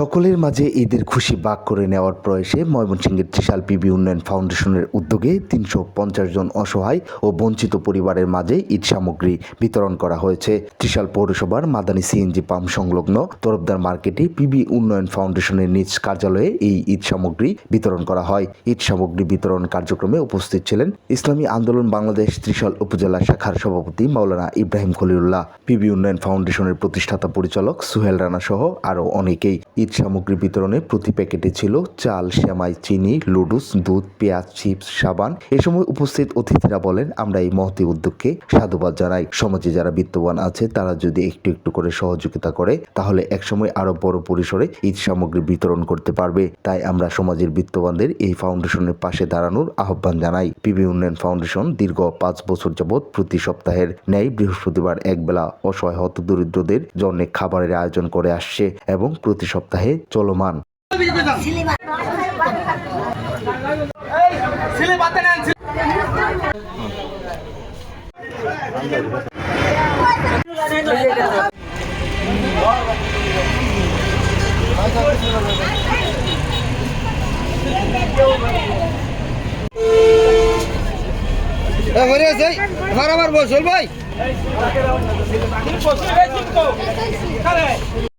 সকলের মাঝে ঈদের খুশি ভাগ করে নেওয়ার প্রয়াসে ময়মনসিংহের ত্রিশাল পিবি উন্নয়ন ফাউন্ডেশনের উদ্যোগে তিনশো পঞ্চাশ জন অসহায় ও বঞ্চিত পরিবারের মাঝে ঈদ সামগ্রী বিতরণ করা হয়েছে। ত্রিশাল পৌরসভার মাদানী সিএনজি পাম্প সংলগ্ন তরফদার মার্কেটে পিবি উন্নয়ন ফাউন্ডেশনের নিজ কার্যালয়ে এই ঈদ সামগ্রী বিতরণ করা হয়। ঈদ সামগ্রী বিতরণ কার্যক্রমে উপস্থিত ছিলেন ইসলামী আন্দোলন বাংলাদেশ ত্রিশাল উপজেলা শাখার সভাপতি মাওলানা ইব্রাহিম খলিউল্লাহ পিবি উন্নয়ন ফাউন্ডেশনের প্রতিষ্ঠাতা পরিচালক সুহেল রানা সহ আরও অনেকেই। ঈদ সামগ্রী বিতরণে প্রতি প্যাকেটে ছিল চাল শ্যামাই চিনি, লুডুস, দুধ, পেঁয়াজ, চিপস, সাবান। এ সময় উপস্থিত অতিথিরা বলেন, আমরা এই মহতি উদ্যোগকে সাধুবাদ জানাই। সমাজে যারা বিত্তবান আছে, তারা যদি একটু একটু করে সহযোগিতা করে, তাহলে একসময় আরও বড় পরিসরে ঈদ সামগ্রী বিতরণ করতে পারবে। তাই আমরা সমাজের বিত্তবানদের এই ফাউন্ডেশনের পাশে দাঁড়ানোর আহ্বান জানাই। পিবি উন্নয়ন ফাউন্ডেশন দীর্ঘ পাঁচ বছর যাবৎ প্রতি সপ্তাহের ন্যায় বৃহস্পতিবার একবেলা অসহায় হত দরিদ্রদের জন্য খাবারের আয়োজন করে আসছে এবং প্রতি সপ্তাহে চলমান। নেন আমার আমার বসল ভাই।